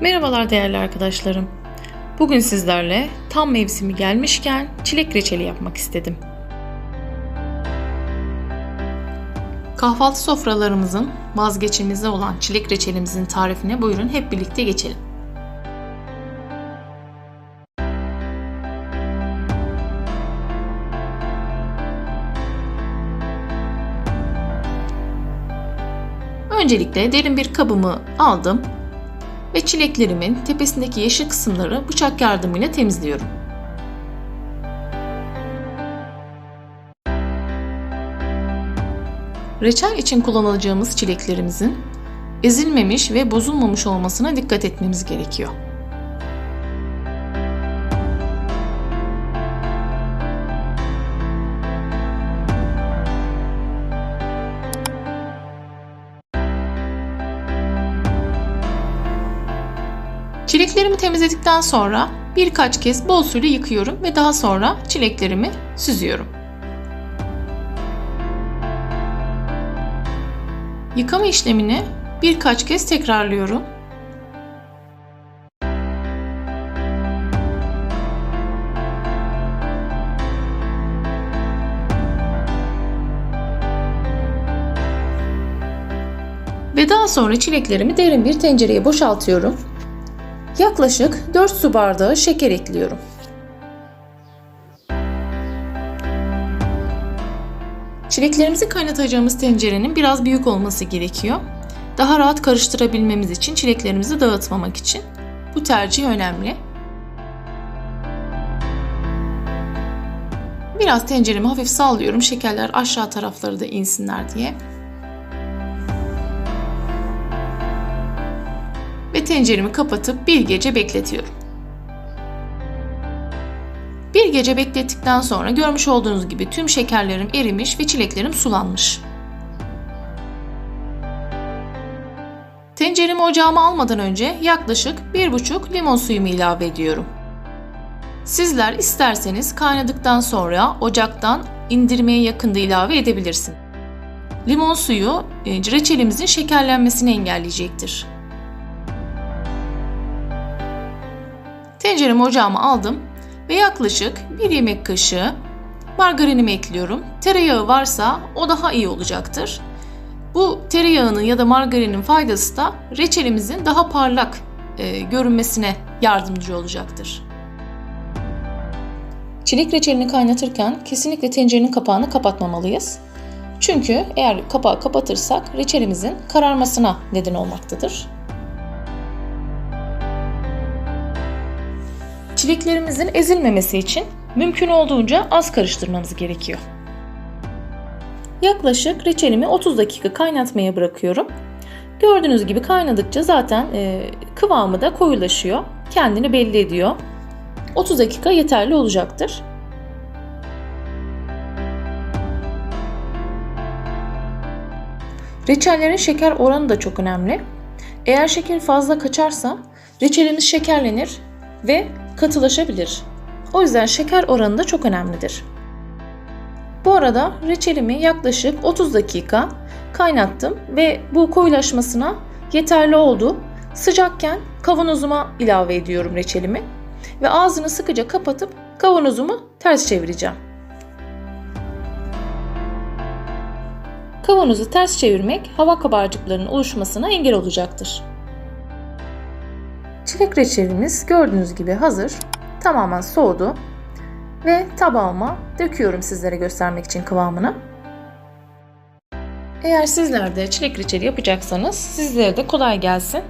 Merhabalar değerli arkadaşlarım. Bugün sizlerle tam mevsimi gelmişken çilek reçeli yapmak istedim. Kahvaltı sofralarımızın vazgeçilmezi olan çilek reçelimizin tarifine buyurun hep birlikte geçelim. Öncelikle derin bir kabımı aldım ve çileklerimin tepesindeki yeşil kısımları bıçak yardımıyla temizliyorum. Reçel için kullanacağımız çileklerimizin ezilmemiş ve bozulmamış olmasına dikkat etmemiz gerekiyor. Çileklerimi temizledikten sonra birkaç kez bol suyla yıkıyorum ve daha sonra çileklerimi süzüyorum. Yıkama işlemini birkaç kez tekrarlıyorum. Ve daha sonra çileklerimi derin bir tencereye boşaltıyorum. Yaklaşık 4 su bardağı şeker ekliyorum. Çileklerimizi kaynatacağımız tencerenin biraz büyük olması gerekiyor. Daha rahat karıştırabilmemiz için çileklerimizi dağıtmamak için. Bu tercih önemli. Biraz tenceremi hafif sallıyorum şekerler aşağı tarafları da insinler diye. Ve tenceremi kapatıp bir gece bekletiyorum. Bir gece beklettikten sonra görmüş olduğunuz gibi tüm şekerlerim erimiş ve çileklerim sulanmış. Tenceremi ocağıma almadan önce yaklaşık 1,5 limon suyumu ilave ediyorum. Sizler isterseniz kaynadıktan sonra ocaktan indirmeye yakında ilave edebilirsin. Limon suyu e, reçelimizin şekerlenmesini engelleyecektir. Tenceremi ocağıma aldım ve yaklaşık 1 yemek kaşığı margarinimi ekliyorum. Tereyağı varsa o daha iyi olacaktır. Bu tereyağının ya da margarinin faydası da reçelimizin daha parlak e, görünmesine yardımcı olacaktır. Çilek reçelini kaynatırken kesinlikle tencerenin kapağını kapatmamalıyız. Çünkü eğer kapağı kapatırsak reçelimizin kararmasına neden olmaktadır. Çileklerimizin ezilmemesi için mümkün olduğunca az karıştırmamız gerekiyor. Yaklaşık reçelimi 30 dakika kaynatmaya bırakıyorum. Gördüğünüz gibi kaynadıkça zaten e, kıvamı da koyulaşıyor. Kendini belli ediyor. 30 dakika yeterli olacaktır. Reçellerin şeker oranı da çok önemli. Eğer şeker fazla kaçarsa reçelimiz şekerlenir ve katılaşabilir. O yüzden şeker oranı da çok önemlidir. Bu arada reçelimi yaklaşık 30 dakika kaynattım ve bu koyulaşmasına yeterli oldu. Sıcakken kavanozuma ilave ediyorum reçelimi ve ağzını sıkıca kapatıp kavanozumu ters çevireceğim. Kavanozu ters çevirmek hava kabarcıklarının oluşmasına engel olacaktır. Çilek reçelimiz gördüğünüz gibi hazır. Tamamen soğudu. Ve tabağıma döküyorum sizlere göstermek için kıvamını. Eğer sizler de çilek reçeli yapacaksanız sizlere de kolay gelsin.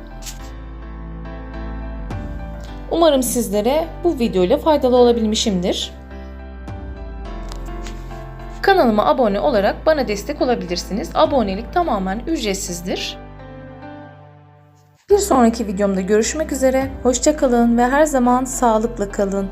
Umarım sizlere bu videoyla faydalı olabilmişimdir. Kanalıma abone olarak bana destek olabilirsiniz. Abonelik tamamen ücretsizdir. Bir sonraki videomda görüşmek üzere. Hoşçakalın ve her zaman sağlıklı kalın.